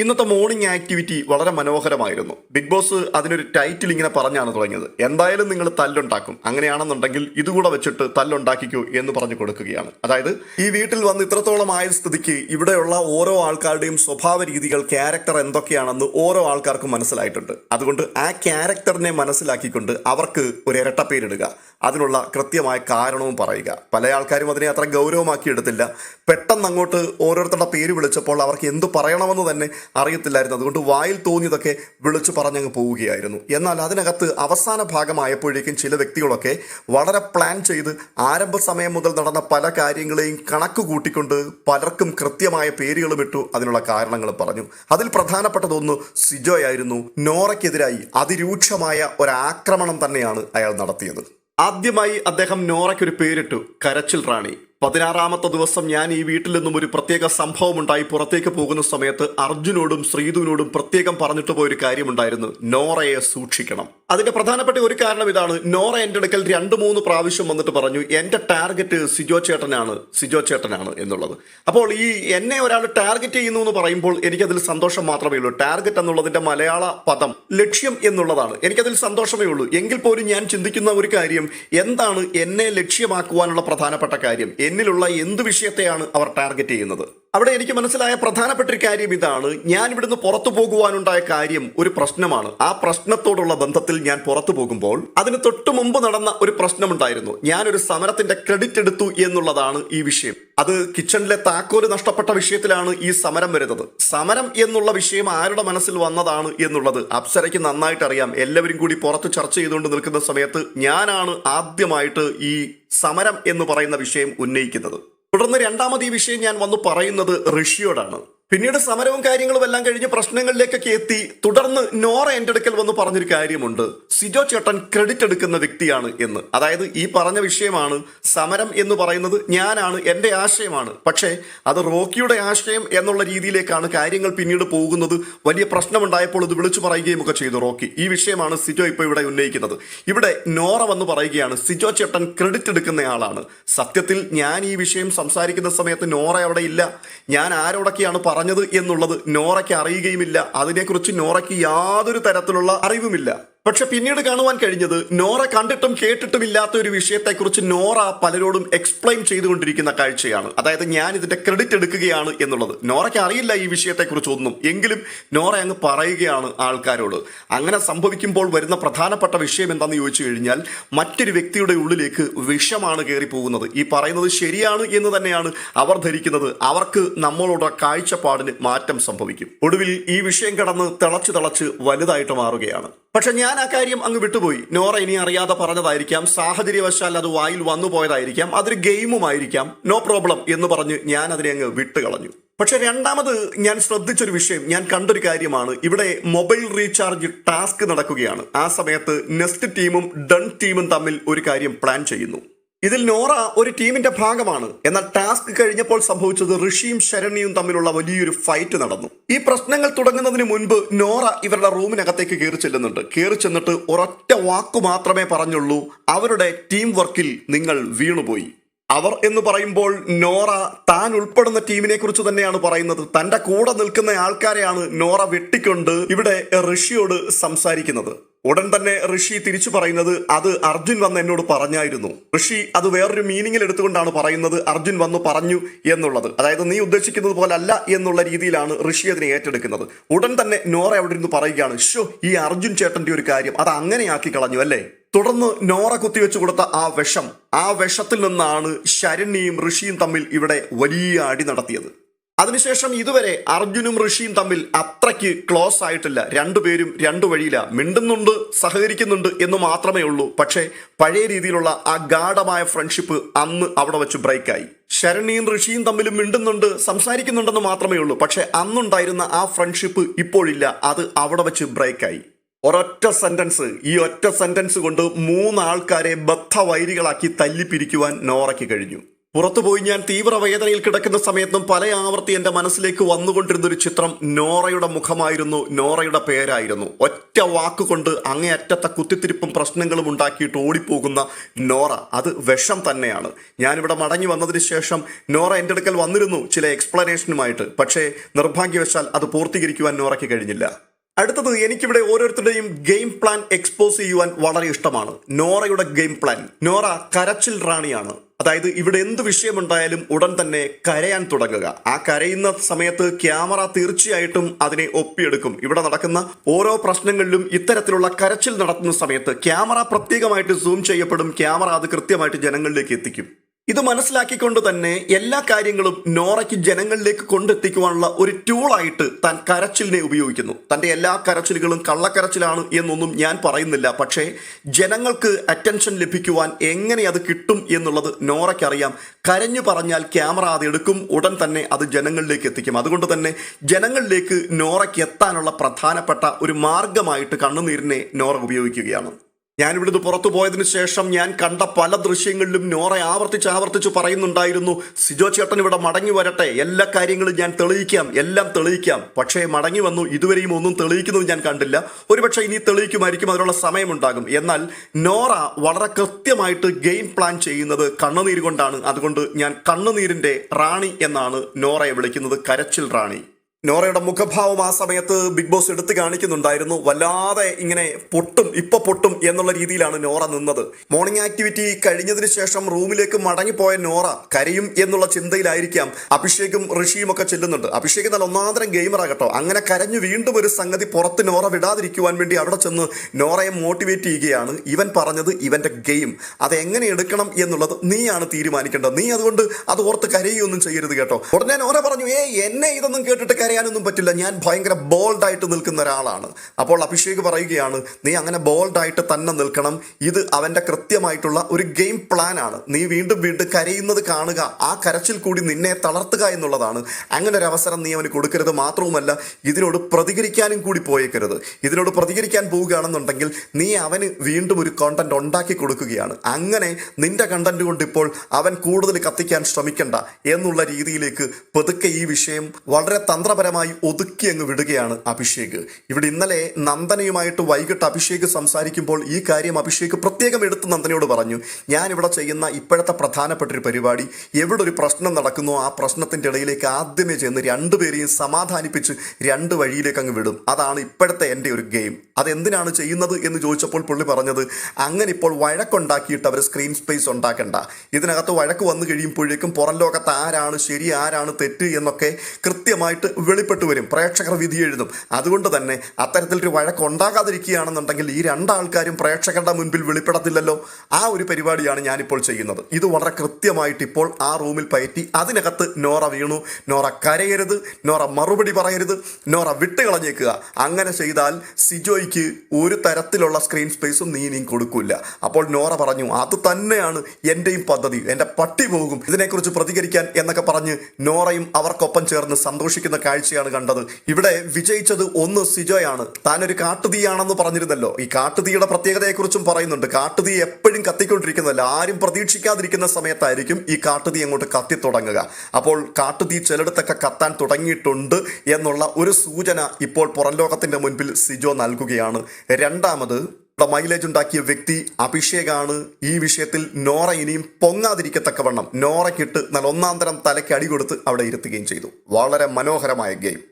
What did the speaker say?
ഇന്നത്തെ morning activity വളരെ മനോഹരമായിരുന്നു. ബിഗ് ബോസ് അതിനൊരു ടൈറ്റിൽ ഇങ്ങനെ പറഞ്ഞാണ് തുടങ്ങിയത്. എന്തായാലും നിങ്ങൾ തല്ലുണ്ടാക്കും. അങ്ങനെയാണെന്നുണ്ടെങ്കിൽ ഇതുകൂടെ വെച്ചിട്ട് തല്ലുണ്ടാക്കിക്കൂ എന്ന് പറഞ്ഞു കൊടുക്കുകയാണ്. അതായത് ഈ വീട്ടിൽ വന്ന് ഇത്രത്തോളം ആയ സ്ഥിതിക്ക് ഇവിടെയുള്ള ഓരോ ആൾക്കാരുടെയും സ്വഭാവ രീതികൾ ക്യാരക്ടർ എന്തൊക്കെയാണെന്ന് ഓരോ ആൾക്കാർക്കും മനസ്സിലായിട്ടുണ്ട്. അതുകൊണ്ട് ആ ക്യാരക്ടറിനെ മനസ്സിലാക്കിക്കൊണ്ട് അവർക്ക് ഒരു ഇരട്ടപ്പേരിടുക. അതിനുള്ള കൃത്യമായ കാരണവും പറയുക. പല ആൾക്കാരും അതിനെ അത്ര ഗൗരവമാക്കി എടുത്തില്ല പെട്ടെന്ന് അങ്ങോട്ട് ഓരോരുത്തരുടെ പേര് വിളിച്ചപ്പോൾ അവർക്ക് എന്ത് പറയണമെന്ന് തന്നെ അറിയത്തില്ലായിരുന്നു. അതുകൊണ്ട് വായിൽ തോന്നിയതൊക്കെ വിളിച്ചു പറഞ്ഞങ്ങ് പോവുകയായിരുന്നു. എന്നാൽ അതിനകത്ത് അവസാന ഭാഗമായപ്പോഴേക്കും ചില വ്യക്തികളൊക്കെ വളരെ പ്ലാൻ ചെയ്ത് ആരംഭ സമയം മുതൽ നടന്ന പല കാര്യങ്ങളെയും കണക്ക് കൂട്ടിക്കൊണ്ട് പലർക്കും കൃത്യമായ പേരുകളും ഇട്ടു അതിനുള്ള കാരണങ്ങൾ പറഞ്ഞു. അതിൽ പ്രധാനപ്പെട്ടതൊന്ന് സിജോയായിരുന്നു. നോറയ്ക്കെതിരായി അതിരൂക്ഷമായ ഒരാക്രമണം തന്നെയാണ് അയാൾ നടത്തിയത്. ആദ്യമായി അദ്ദേഹം നോറയ്ക്കൊരു പേരിട്ടു. കരച്ചിൽ റാണി. പതിനാറാമത്തെ ദിവസം ഞാൻ ഈ വീട്ടിൽ നിന്നും ഒരു പ്രത്യേക സംഭവം ഉണ്ടായി. പുറത്തേക്ക് പോകുന്ന സമയത്ത് അർജുനോടും ശ്രീധുവിനോടും പ്രത്യേകം പറഞ്ഞിട്ട് പോയൊരു കാര്യമുണ്ടായിരുന്നു. നോറയെ സൂക്ഷിക്കണം. അതിന്റെ പ്രധാനപ്പെട്ട ഒരു കാരണം ഇതാണ്. നോറ എന്റെ അടുക്കൽ രണ്ട് മൂന്ന് പ്രാവശ്യം വന്നിട്ട് പറഞ്ഞു എന്റെ ടാർഗറ്റ് സിജോ ചേട്ടനാണ് സിജോ ചേട്ടനാണ് എന്നുള്ളത്. അപ്പോൾ ഈ എന്നെ ഒരാൾ ടാർഗറ്റ് ചെയ്യുന്നു എന്ന് പറയുമ്പോൾ എനിക്കതിൽ സന്തോഷം മാത്രമേ ഉള്ളൂ. ടാർഗറ്റ് എന്നുള്ളതിന്റെ മലയാള പദം ലക്ഷ്യം എന്നുള്ളതാണ്. എനിക്കതിൽ സന്തോഷമേ ഉള്ളൂ. എങ്കിൽ പോലും ഞാൻ ചിന്തിക്കുന്ന ഒരു കാര്യം എന്താണ് എന്നെ ലക്ഷ്യമാക്കുവാനുള്ള പ്രധാനപ്പെട്ട കാര്യം? എന്നിലുള്ള എന്ത് വിഷയത്തെയാണ് അവർ ടാർഗറ്റ് ചെയ്യുന്നത്? അവിടെ എനിക്ക് മനസ്സിലായ പ്രധാനപ്പെട്ട ഒരു കാര്യം ഇതാണ്. ഞാൻ ഇവിടുന്ന് പുറത്തു പോകുവാനുണ്ടായ കാര്യം ഒരു പ്രശ്നമാണ്. ആ പ്രശ്നത്തോടുള്ള ബന്ധത്തിൽ ഞാൻ പുറത്തു പോകുമ്പോൾ അതിന് തൊട്ടു മുമ്പ് നടന്ന ഒരു പ്രശ്നമുണ്ടായിരുന്നു. ഞാനൊരു സമരത്തിന്റെ ക്രെഡിറ്റ് എടുത്തു എന്നുള്ളതാണ് ഈ വിഷയം. അത് കിച്ചണിലെ താക്കോൽ നഷ്ടപ്പെട്ട വിഷയത്തിലാണ് ഈ സമരം വരുന്നത്. സമരം എന്നുള്ള വിഷയം ആരുടെ മനസ്സിൽ വന്നതാണ് എന്നുള്ളത് അപ്സരയ്ക്ക് നന്നായിട്ട് അറിയാം എല്ലാവരും കൂടി പുറത്ത് ചർച്ച ചെയ്തുകൊണ്ട് നിൽക്കുന്ന സമയത്ത് ഞാനാണ് ആദ്യമായിട്ട് ഈ സമരം എന്ന് പറയുന്ന വിഷയം ഉന്നയിക്കുന്നത്. തുടർന്ന് രണ്ടാമത് ഈ വിഷയം ഞാൻ വന്ന് പറയുന്നത് ഋഷിയോടാണ് പിന്നീട് സമരവും കാര്യങ്ങളും എല്ലാം കഴിഞ്ഞ് പ്രശ്നങ്ങളിലേക്കൊക്കെ എത്തി. തുടർന്ന് നോറ എന്റെ അടുക്കൽ വന്ന് പറഞ്ഞൊരു കാര്യമുണ്ട്. സിജോ ചേട്ടൻ ക്രെഡിറ്റ് എടുക്കുന്ന വ്യക്തിയാണ് എന്ന്. അതായത് ഈ പറഞ്ഞ വിഷയമാണ് സമരം എന്ന് പറയുന്നത് ഞാനാണ് എന്റെ ആശയമാണ്. പക്ഷേ അത് റോക്കിയുടെ ആശയം എന്നുള്ള രീതിയിലേക്കാണ് കാര്യങ്ങൾ പിന്നീട് പോകുന്നത്. വലിയ പ്രശ്നമുണ്ടായപ്പോൾ ഇത് വിളിച്ചു പറയുകയും ഒക്കെ ചെയ്തു റോക്കി. ഈ വിഷയമാണ് സിജോ ഇപ്പോൾ ഇവിടെ ഉന്നയിക്കുന്നത്. ഇവിടെ നോറ വന്ന് പറയുകയാണ് സിജോ ചേട്ടൻ ക്രെഡിറ്റ് എടുക്കുന്ന ആളാണ്. സത്യത്തിൽ ഞാൻ ഈ വിഷയം സംസാരിക്കുന്ന സമയത്ത് നോറ അവിടെ ഇല്ല. ഞാൻ ആരോടൊക്കെയാണ് പറഞ്ഞത് എന്നുള്ളത് നോറയ്ക്ക് അറിയുകയുമില്ല. അതിനെക്കുറിച്ച് നോറയ്ക്ക് യാതൊരു തരത്തിലുള്ള അറിവുമില്ല. പക്ഷെ പിന്നീട് കാണുവാൻ കഴിഞ്ഞത് നോറ കണ്ടിട്ടും കേട്ടിട്ടും ഇല്ലാത്ത ഒരു വിഷയത്തെക്കുറിച്ച് നോറ പലരോടും എക്സ്പ്ലെയിൻ ചെയ്തുകൊണ്ടിരിക്കുന്ന കാഴ്ചയാണ്. അതായത് ഞാൻ ഇതിന്റെ ക്രെഡിറ്റ് എടുക്കുകയാണ് എന്നുള്ളത്. നോറയ്ക്ക് അറിയില്ല ഈ വിഷയത്തെക്കുറിച്ച് ഒന്നും. എങ്കിലും നോറ അങ്ങ് പറയുകയാണ് ആൾക്കാരോട്. അങ്ങനെ സംഭവിക്കുമ്പോൾ വരുന്ന പ്രധാനപ്പെട്ട വിഷയം എന്താണെന്ന് ചോദിച്ചു കഴിഞ്ഞാൽ മറ്റൊരു വ്യക്തിയുടെ ഉള്ളിലേക്ക് വിഷമാണ് കയറി പോകുന്നത്. ഈ പറയുന്നത് ശരിയാണ് എന്ന് തന്നെയാണ് അവർ ധരിക്കുന്നത്. അവർക്ക് നമ്മളോട് കാഴ്ചപ്പാടിന് മാറ്റം സംഭവിക്കും. ഒടുവിൽ ഈ വിഷയം കടന്ന് തിളച്ച് തിളച്ച് വലുതായിട്ട് മാറുകയാണ്. പക്ഷെ ഞാൻ ആ കാര്യം അങ്ങ് വിട്ടുപോയി. നോറ ഇനി അറിയാതെ പറഞ്ഞതായിരിക്കാം. സാഹചര്യവശാൽ അത് വായിൽ വന്നു പോയതായിരിക്കാം. അതൊരു ഗെയിമുമായിരിക്കാം. നോ പ്രോബ്ലം എന്ന് പറഞ്ഞ് ഞാൻ അതിനെ അങ്ങ് വിട്ടുകളഞ്ഞു. പക്ഷെ രണ്ടാമത് ഞാൻ ശ്രദ്ധിച്ചൊരു വിഷയം. ഞാൻ കണ്ടൊരു കാര്യമാണ്. ഇവിടെ മൊബൈൽ റീചാർജ് ടാസ്ക് നടക്കുകയാണ്. ആ സമയത്ത് നെസ്റ്റ് ടീമും ഡൺ ടീമും തമ്മിൽ ഒരു കാര്യം പ്ലാൻ ചെയ്യുന്നു. ഇതിൽ നോറ ഒരു ടീമിന്റെ ഭാഗമാണ്. എന്നാൽ ടാസ്ക് കഴിഞ്ഞപ്പോൾ സംഭവിച്ചത് ഋഷിയും ശരണ്യയും തമ്മിലുള്ള വലിയൊരു ഫൈറ്റ് നടന്നു. ഈ പ്രശ്നങ്ങൾ തുടങ്ങുന്നതിന് മുൻപ് നോറ ഇവരുടെ റൂമിനകത്തേക്ക് കയറി ചെല്ലുന്നുണ്ട്. കയറി ചെന്നിട്ട് ഒരൊറ്റ വാക്കു മാത്രമേ പറഞ്ഞുള്ളൂ. അവരുടെ ടീം വർക്കിൽ നിങ്ങൾ വീണുപോയി. അവർ എന്ന് പറയുമ്പോൾ നോറ താൻ ഉൾപ്പെടുന്ന ടീമിനെ കുറിച്ച് തന്നെയാണ് പറയുന്നത്. തന്റെ കൂടെ നിൽക്കുന്ന ആൾക്കാരെയാണ് നോറ വെട്ടിക്കൊണ്ട് ഇവിടെ ഋഷിയോട് സംസാരിക്കുന്നത്. ഉടൻ തന്നെ ഋഷി തിരിച്ചു പറയുന്നത് അത് അർജുൻ വന്ന് എന്നോട് പറഞ്ഞായിരുന്നു. ഋഷി അത് വേറൊരു മീനിങ്ങിൽ എടുത്തുകൊണ്ടാണ് പറയുന്നത് അർജുൻ വന്ന് പറഞ്ഞു എന്നുള്ളത്. അതായത് നീ ഉദ്ദേശിക്കുന്നത് പോലെ അല്ല എന്നുള്ള രീതിയിലാണ് ഋഷി അതിനെ ഏറ്റെടുക്കുന്നത്. ഉടൻ തന്നെ നോറ അവിടെ ഇരുന്ന് പറയുകയാണ് ഷോ ഈ അർജുൻ ചേട്ടന്റെ ഒരു കാര്യം അത് അങ്ങനെയാക്കി കളഞ്ഞു അല്ലേ? തുടർന്ന് നോറ കുത്തിവെച്ചു കൊടുത്ത ആ വിഷം ആ വിഷത്തിൽ നിന്നാണ് ശരണ്യയും ഋഷിയും തമ്മിൽ ഇവിടെ വലിയ അടി നടത്തിയത്. അതിനുശേഷം ഇതുവരെ അർജുനും ഋഷിയും തമ്മിൽ അത്രയ്ക്ക് ക്ലോസ് ആയിട്ടില്ല. രണ്ടുപേരും രണ്ടു വഴിയില. മിണ്ടുന്നുണ്ട് സഹകരിക്കുന്നുണ്ട് എന്ന് മാത്രമേ ഉള്ളൂ. പക്ഷേ പഴയ രീതിയിലുള്ള ആ ഗാഢമായ ഫ്രണ്ട്ഷിപ്പ് അന്ന് അവിടെ വെച്ച് ബ്രേക്കായി ശരണിയും ഋഷിയും തമ്മിലും മിണ്ടുന്നുണ്ട് സംസാരിക്കുന്നുണ്ടെന്ന് മാത്രമേ ഉള്ളൂ. പക്ഷേ അന്നുണ്ടായിരുന്ന ആ ഫ്രണ്ട്ഷിപ്പ് ഇപ്പോഴില്ല. അത് അവിടെ വെച്ച് ബ്രേക്കായി ഒരൊറ്റ സെന്റൻസ് ഈ ഒറ്റ സെന്റൻസ് കൊണ്ട് മൂന്നാൾക്കാരെ ബദ്ധവൈരികളാക്കി തല്ലിപ്പിരിക്കുവാൻ നോറയ്ക്ക് കഴിഞ്ഞു. പുറത്തുപോയി ഞാൻ തീവ്രവേദനയിൽ കിടക്കുന്ന സമയത്തും പല ആവർത്തി എന്റെ മനസ്സിലേക്ക് വന്നുകൊണ്ടിരുന്ന ഒരു ചിത്രം നോറയുടെ മുഖമായിരുന്നു നോറയുടെ പേരായിരുന്നു. ഒറ്റ വാക്കുകൊണ്ട് അങ്ങേയറ്റത്തെ കുത്തിത്തിരിപ്പും പ്രശ്നങ്ങളും ഉണ്ടാക്കിയിട്ട് ഓടിപ്പോകുന്ന നോറ. അത് വിഷം തന്നെയാണ്. ഞാനിവിടെ മടങ്ങി വന്നതിന് ശേഷം നോറ എന്റെ അടുക്കൽ വന്നിരുന്നു ചില എക്സ്പ്ലനേഷനുമായിട്ട് പക്ഷേ നിർഭാഗ്യവശാൽ അത് പൂർത്തീകരിക്കുവാൻ നോറയ്ക്ക് കഴിഞ്ഞില്ല. അടുത്തത് എനിക്കിവിടെ ഓരോരുത്തരുടെയും ഗെയിം പ്ലാൻ എക്സ്പോസ് ചെയ്യുവാൻ വളരെ ഇഷ്ടമാണ്. നോറയുടെ ഗെയിം പ്ലാൻ. നോറ കരച്ചിൽ റാണിയാണ്. അതായത് ഇവിടെ എന്ത് വിഷയമുണ്ടായാലും ഉടൻ തന്നെ കരയാൻ തുടങ്ങുക. ആ കരയുന്ന സമയത്ത് ക്യാമറ തീർച്ചയായിട്ടും അതിനെ ഒപ്പിയെടുക്കും. ഇവിടെ നടക്കുന്ന ഓരോ പ്രശ്നങ്ങളിലും ഇത്തരത്തിലുള്ള കരച്ചിൽ നടത്തുന്ന സമയത്ത് ക്യാമറ പ്രത്യേകമായിട്ട് സൂം ചെയ്യപ്പെടും. ക്യാമറ അത് കൃത്യമായിട്ട് ജനങ്ങളിലേക്ക് എത്തിക്കും. ഇത് മനസ്സിലാക്കിക്കൊണ്ട് തന്നെ എല്ലാ കാര്യങ്ങളും നോറയ്ക്ക് ജനങ്ങളിലേക്ക് കൊണ്ടെത്തിക്കുവാനുള്ള ഒരു ടൂളായിട്ട് താൻ കരച്ചിലിനെ ഉപയോഗിക്കുന്നു. തന്റെ എല്ലാ കരച്ചിലുകളും കള്ളക്കരച്ചിലാണ് എന്നൊന്നും ഞാൻ പറയുന്നില്ല. പക്ഷേ ജനങ്ങൾക്ക് അറ്റൻഷൻ ലഭിക്കുവാൻ എങ്ങനെ അത് കിട്ടും എന്നുള്ളത് നോറയ്ക്കറിയാം. കരഞ്ഞു പറഞ്ഞാൽ ക്യാമറ അത് എടുക്കും ഉടൻ തന്നെ അത് ജനങ്ങളിലേക്ക് എത്തിക്കും. അതുകൊണ്ട് തന്നെ ജനങ്ങളിലേക്ക് നോറയ്ക്ക് എത്താനുള്ള പ്രധാനപ്പെട്ട ഒരു മാർഗമായിട്ട് കണ്ണുനീരിനെ നോറ ഉപയോഗിക്കുകയാണ്. ഞാനിവിടുന്ന് പുറത്തു പോയതിനു ശേഷം ഞാൻ കണ്ട പല ദൃശ്യങ്ങളിലും നോറ ആവർത്തിച്ച് ആവർത്തിച്ച് പറയുന്നുണ്ടായിരുന്നു സിജോ ചേട്ടൻ ഇവിടെ മടങ്ങി വരട്ടെ എല്ലാ കാര്യങ്ങളും ഞാൻ തെളിയിക്കാം എല്ലാം തെളിയിക്കാം. പക്ഷേ മടങ്ങി വന്നു ഇതുവരെയും ഒന്നും തെളിയിക്കുന്നത് ഞാൻ കണ്ടില്ല. ഒരുപക്ഷെ ഇനി തെളിയിക്കുമായിരിക്കും അതിനുള്ള സമയമുണ്ടാകും. എന്നാൽ നോറ വളരെ കൃത്യമായിട്ട് ഗെയിം പ്ലാൻ ചെയ്യുന്നത് കണ്ണുനീര് കൊണ്ടാണ്. അതുകൊണ്ട് ഞാൻ കണ്ണുനീരിന്റെ റാണി എന്നാണ് നോറയെ വിളിക്കുന്നത് കരച്ചിൽ റാണി. നോറയുടെ മുഖഭാവം ആ സമയത്ത് ബിഗ് ബോസ് എടുത്തു കാണിക്കുന്നുണ്ടായിരുന്നു. വല്ലാതെ ഇങ്ങനെ പൊട്ടും ഇപ്പൊ പൊട്ടും എന്നുള്ള രീതിയിലാണ് നോറ നിന്നത്. മോർണിംഗ് ആക്ടിവിറ്റി കഴിഞ്ഞതിന് ശേഷം റൂമിലേക്ക് മടങ്ങിപ്പോയ നോറ കരയും എന്നുള്ള ചിന്തയിലായിരിക്കാം അഭിഷേകും ഋഷിയും ഒക്കെ ചെല്ലുന്നുണ്ട്. അഭിഷേക് നല്ല ഒന്നാന്തരം ഗെയിമറാകട്ടോ അങ്ങനെ കരഞ്ഞു വീണ്ടും ഒരു സംഗതി പുറത്ത് നോറ വിടാതിരിക്കുവാൻ വേണ്ടി അവിടെ ചെന്ന് നോറയെ മോട്ടിവേറ്റ് ചെയ്യുകയാണ്. ഇവൻ പറഞ്ഞത് ഇവന്റെ ഗെയിം അത് എങ്ങനെ എടുക്കണം എന്നുള്ളത് നീയാണ് തീരുമാനിക്കേണ്ടത്. നീ അതുകൊണ്ട് അത് ഓർത്ത് കരയൊന്നും ചെയ്യരുത് കേട്ടോ. ഉടനെ നോറ പറഞ്ഞു ഏ എന്നെ ഇതൊന്നും കേട്ടിട്ട് കരയാനൊന്നും പറ്റില്ല. ഞാൻ ഭയങ്കര ബോൾഡായിട്ട് നിൽക്കുന്ന ഒരാളാണ്. അപ്പോൾ അഭിഷേക് പറയുകയാണ് നീ അങ്ങനെ ബോൾഡായിട്ട് തന്നെ നിൽക്കണം. ഇത് അവന്റെ കൃത്യമായിട്ടുള്ള ഒരു ഗെയിം പ്ലാനാണ് നീ വീണ്ടും വീണ്ടും കരയുന്നത് കാണുക. ആ കരച്ചിൽ കൂടി നിന്നെ തളർത്തുക എന്നുള്ളതാണ്. അങ്ങനെ ഒരു അവസരം നീ അവന് കൊടുക്കരുത്. മാത്രവുമല്ല ഇതിനോട് പ്രതികരിക്കാനും കൂടി പോയേക്കരുത്. ഇതിനോട് പ്രതികരിക്കാൻ പോവുകയാണെന്നുണ്ടെങ്കിൽ നീ അവന് വീണ്ടും ഒരു കോണ്ടന്റ് ഉണ്ടാക്കി കൊടുക്കുകയാണ്. അങ്ങനെ നിന്റെ കണ്ടന്റ് കൊണ്ട് ഇപ്പോൾ അവൻ കൂടുതൽ കത്തിക്കാൻ ശ്രമിക്കണ്ട എന്നുള്ള രീതിയിലേക്ക് പതുക്കെ ഈ വിഷയം വളരെ തന്ത്രപരമായി ഒതുക്കി അങ്ങ് വിടുകയാണ് അഭിഷേക്. ഇവിടെ ഇന്നലെ നന്ദനയുമായിട്ട് വൈകിട്ട് അഭിഷേക് സംസാരിക്കുമ്പോൾ ഈ കാര്യം അഭിഷേക് പ്രത്യേകം എടുത്ത് നന്ദനയോട് പറഞ്ഞു. ഞാൻ ഇവിടെ ചെയ്യുന്ന ഇപ്പോഴത്തെ പ്രധാനപ്പെട്ട ഒരു പരിപാടി എവിടെ ഒരു പ്രശ്നം നടക്കുന്നു ആ പ്രശ്നത്തിന്റെ ഇടയിലേക്ക് ആദ്യമേ ചെന്ന് രണ്ടുപേരെയും സമാധാനിപ്പിച്ച് രണ്ട് വഴിയിലേക്ക് അങ്ങ് വിടും. അതാണ് ഇപ്പോഴത്തെ എന്റെ ഒരു ഗെയിം. അതെന്തിനാണ് ചെയ്യുന്നത് എന്ന് ചോദിച്ചപ്പോൾ പുള്ളി പറഞ്ഞത് അങ്ങനെ ഇപ്പോൾ വഴക്കുണ്ടാക്കിയിട്ട് അവർ സ്ക്രീൻ സ്പേസ് ഉണ്ടാക്കണ്ട. ഇതിനകത്ത് വഴക്ക് വന്നു കഴിയുമ്പോഴേക്കും പുറം ലോകത്ത് ആരാണ് ശരി ആരാണ് തെറ്റ് എന്നൊക്കെ കൃത്യമായിട്ട് വെളിപ്പെട്ട് വരും. പ്രേക്ഷകർ വിധി എഴുതും. അതുകൊണ്ട് തന്നെ അത്തരത്തിലൊരു വഴക്ക് ഉണ്ടാകാതിരിക്കുകയാണെന്നുണ്ടെങ്കിൽ ഈ രണ്ടാൾക്കാരും പ്രേക്ഷകരുടെ മുൻപിൽ വെളിപ്പെടത്തില്ലല്ലോ. ആ ഒരു പരിപാടിയാണ് ഞാനിപ്പോൾ ചെയ്യുന്നത്. ഇത് വളരെ കൃത്യമായിട്ട് ഇപ്പോൾ ആ റൂമിൽ പയറ്റി അതിനകത്ത് നോറ വീണു. നോറ കരയരുത്. നോറ മറുപടി പറയരുത്. നോറ വിട്ടുകളഞ്ഞേക്കുക. അങ്ങനെ ചെയ്താൽ സിജോയ്ക്ക് ഒരു തരത്തിലുള്ള സ്ക്രീൻ സ്പേസും നീ ഇനിയും കൊടുക്കില്ല. അപ്പോൾ നോറ പറഞ്ഞു അത് തന്നെയാണ് എന്റെയും പദ്ധതി. എന്റെ പട്ടി പോകും. ഇതിനെക്കുറിച്ച് പ്രതികരിക്കാൻ എന്നൊക്കെ പറഞ്ഞ് നോറയും അവർക്കൊപ്പം ചേർന്ന് സന്തോഷിക്കുന്ന കാഴ്ചയാണ് കണ്ടത്. ഇവിടെ വിജയിച്ചത് ഒന്ന് സിജോയാണ്. താനൊരു കാട്ടുതീയാണെന്ന് പറഞ്ഞിരുന്നല്ലോ. ഈ കാട്ടുതീയുടെ പ്രത്യേകതയെക്കുറിച്ചും പറയുന്നുണ്ട്. കാട്ടുതീ എപ്പോഴും കത്തിക്കൊണ്ടിരിക്കുന്നതല്ല. ആരും പ്രതീക്ഷിക്കാതിരിക്കുന്ന സമയത്തായിരിക്കും ഈ കാട്ടുതീ അങ്ങോട്ട് കത്തി തുടങ്ങുക അപ്പോൾ കാട്ടുതീ ചിലയിടത്തൊക്കെ കത്താൻ തുടങ്ങിയിട്ടുണ്ട് എന്നുള്ള ഒരു സൂചന ഇപ്പോൾ പുറം ലോകത്തിന്റെ മുൻപിൽ സിജോ നൽകുകയാണ്. രണ്ടാമത് മൈലേജ് ഉണ്ടാക്കിയ വ്യക്തി അഭിഷേകാണ് ഈ വിഷയത്തിൽ നോറ ഇനിയും പൊങ്ങാതിരിക്കത്തക്കവണ്ണം. നോറയ്ക്കിട്ട് നല്ല ഒന്നാം തരം തലയ്ക്ക് അടി കൊടുത്ത് അവിടെ ഇരുത്തുകയും ചെയ്തു. വളരെ മനോഹരമായ ഗെയിം.